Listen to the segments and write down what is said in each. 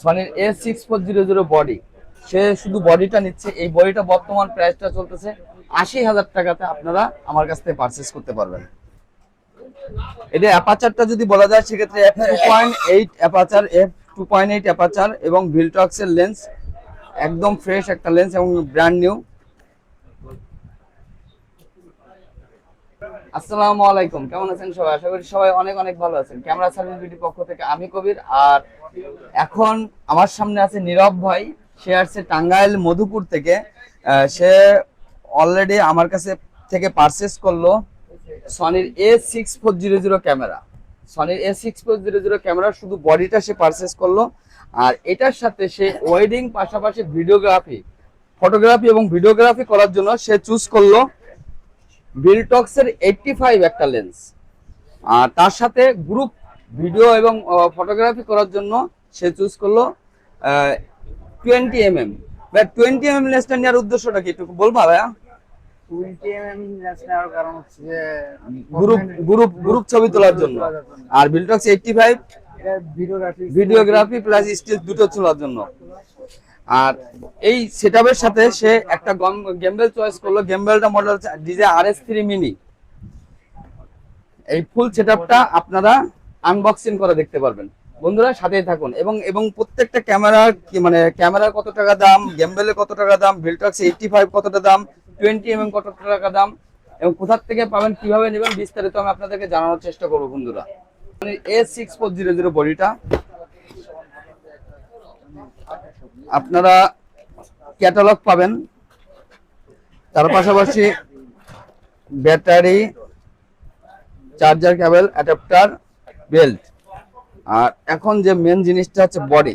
সনির A six four zero zero body সে শুধু বডিটা নিচ্ছে, এই বডিটা বর্তমান প্রাইসটা চলতেছে আশি হাজার টাকাতে আপনারা আমার কাছ থেকে পারচেস করতে পারবেন। এটা অ্যাপাচারটা যদি বলা যায়, সেক্ষেত্রে F two point eight aperture F two point eight aperture এবং ভিলটক্সের লেন্স একদম ফ্রেশ একটা লেন্স এবং ব্র্যান্ড নিউ আসসালামু আলাইকুম। কেমন আছেন সবাই? আশা করি সবাই অনেক অনেক ভালো আছেন। ক্যামেরা সার্ভিস বিডি পক্ষ থেকে আমি কবির। আর এখন আমার সামনে আছে নীরব ভাই। সে আসছে টাঙ্গাইল মধুপুর থেকে। সে অলরেডি আমার কাছে থেকে পারচেস করল সনির A six four zero zero camera. সনির A six four zero zero camera শুধু বডিটা সে পারচেস করল। আর এটার সাথে সে ওয়েডিং পাশাপাশি ভিডিওগ্রাফি ফটোগ্রাফি এবং ভিডিওগ্রাফি করার জন্য সে চুজ করল। ভিলটক্সের এইটটি ফাইভ একটা লেন্স আর তার সাথে গ্রুপ ভিডিও এবং ফটোগ্রাফি করার জন্য সে চুজ করল twenty M M twenty M M লেন্সটা নেওয়ার উদ্দেশ্যটা কি একটু বলবা ভাইয়া? গ্রুপ গ্রুপ গ্রুপ ছবি তোলার জন্য। আর ভিলটক্স eighty five videography videography plus still দুটো তোলার জন্য। আর এই সেটআপের সাথে সে একটা গেমবেল চয়েস করল। গেমবেলটা মডেল হচ্ছে DJ R S three mini এই ফুল সেটআপটা আপনারা আনবক্সিং করে দেখতে পারবেন। বন্ধুরা, সাথেই থাকুন। এবং এবং প্রত্যেকটা ক্যামেরার কি মানে ক্যামেরার কত টাকা দাম গেমবেলের কত টাকা দাম ভিলটক্স এইটটি ফাইভ কতটা দাম টোয়েন্টি এম কত টাকা দাম, এবং কোথা থেকে পাবেন, কীভাবে নেবেন, বিস্তারিত আমি আপনাদেরকে জানানোর চেষ্টা করব বন্ধুরা। মানে A six four zero zero বডিটা আপনারা ক্যাটালগ পাবেন। তার পাশাপাশি battery, charger cable adapter, belt. আর এখন যে মেন জিনিসটা হচ্ছে body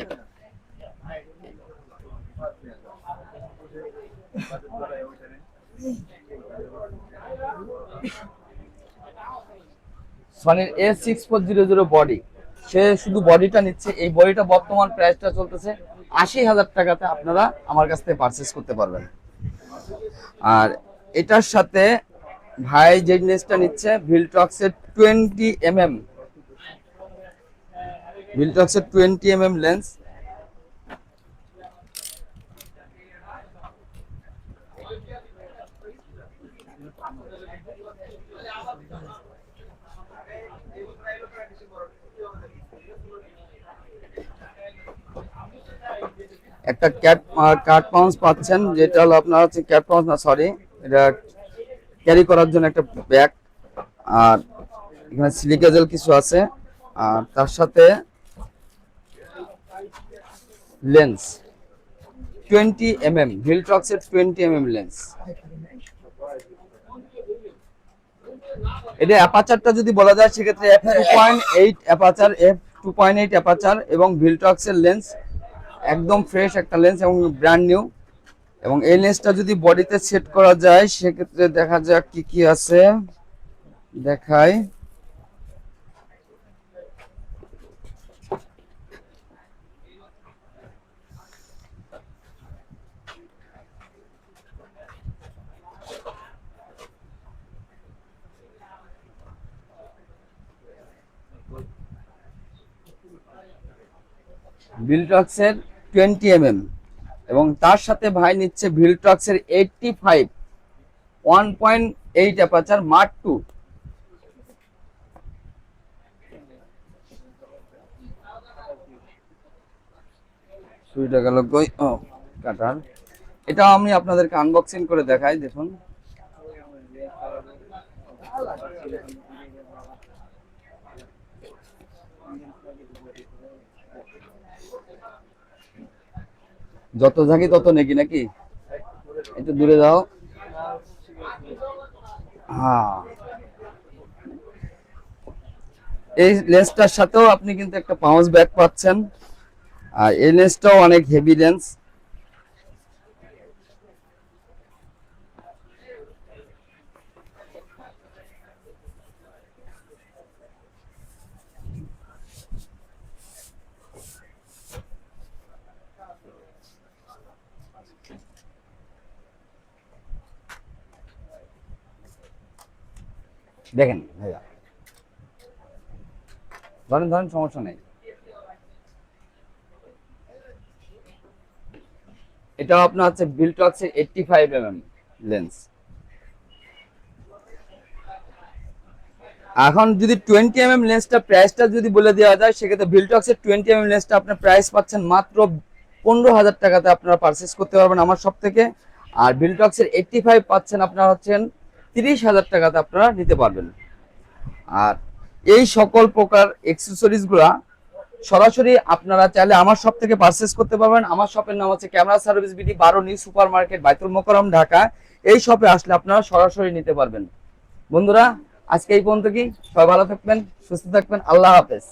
সনির A six four zero zero body সে শুধু বডিটা নিচ্ছে, এই বডিটা বর্তমান প্রাইসটা চলতেছে আশি হাজার টাকাতে আপনারা আমার কাছ থেকে পারচেস করতে পারবেন। আর এটার সাথে ভাই যে জিনিসটা নিচ্ছে ভিলটক্সের টোয়েন্টি এম এম ভিলটক্সের টোয়েন্টি এম এম লেন্স একটা ক্যাট কাট পাউন্স পাচ্ছেন, যেটা হলো আপনার হচ্ছে ক্যাট পাউন্স না সরি এটা ক্যারি করার জন্য একটা ব্যাগ আর এখানে সিলিকেজেল কিছু আছে, আর তার সাথে লেন্স টোয়েন্টি এম এম ভিলট্রক্সের টোয়েন্টি এম এম লেন্স এটা অ্যাপাচারটা যদি বলা যায়, সেক্ষেত্রে F two point eight aperture F two point eight aperture এবং ভিলটক্সের লেন্স একদম ফ্রেশ একটা লেন্স এবং ব্র্যান্ড নিউ এবং এই লেন্সটা যদি বডিতে সেট করা যায়, সেক্ষেত্রে দেখা যাক কি কি আছে। দেখাই। ভিলটক্সের টোয়েন্টি এম এম এবং তার সাথে ভাই নিচ্ছে ভিলটক্সের eighty five, one point eight aperture mark two. গেল ও কাটার এটা আমি আপনাদেরকে আনবক্সিং করে দেখাই, দেখুন। যত ঝাঁকি তত নাকি নাকি? একটু দূরে যাও। হ্যাঁ। এই লেন্সটার সাথেও আপনি কিন্তু একটা পাউচ ব্যাগ পাচ্ছেন। আর এই লেন্সটাও অনেক হেভি লেন্স। দেখেন ধরেন ধরেন, সমস্যা নেই। এটাও আপনার হচ্ছে বিলটক্স এইটটি ফাইভ এম লেন্স এখন যদি টোয়েন্টি এম এম লেন্সটা প্রাইসটা যদি বলে দেওয়া যায়, সেক্ষেত্রে ভিলটক্সের টোয়েন্টি এম এম লেন্সটা আপনার প্রাইস পাচ্ছেন মাত্র পনেরো হাজার টাকাতে আপনারা পারচেস করতে পারবেন আমার সব থেকে। আর ভিলটক্সের এইটটি ফাইভ পাচ্ছেন আপনারা হচ্ছেন তিরিশ হাজার টাকাতে আপনারা নিতে পারবেন। আর এই সকল প্রকার অ্যাক্সেসরিজগুলা সরাসরি আপনারা চাইলে আমার শপ থেকে পারচেস করতে পারবেন। আমার শপের নাম হচ্ছে ক্যামেরা সার্ভিস বিডি বারো new super market Baitul Mukarram Dhaka. এই শপে আসলে আপনারা সরাসরি নিতে পারবেন। বন্ধুরা, আজকে এই পর্যন্ত কি? সবাই ভালো থাকবেন, সুস্থ থাকবেন। আল্লাহ হাফেজ।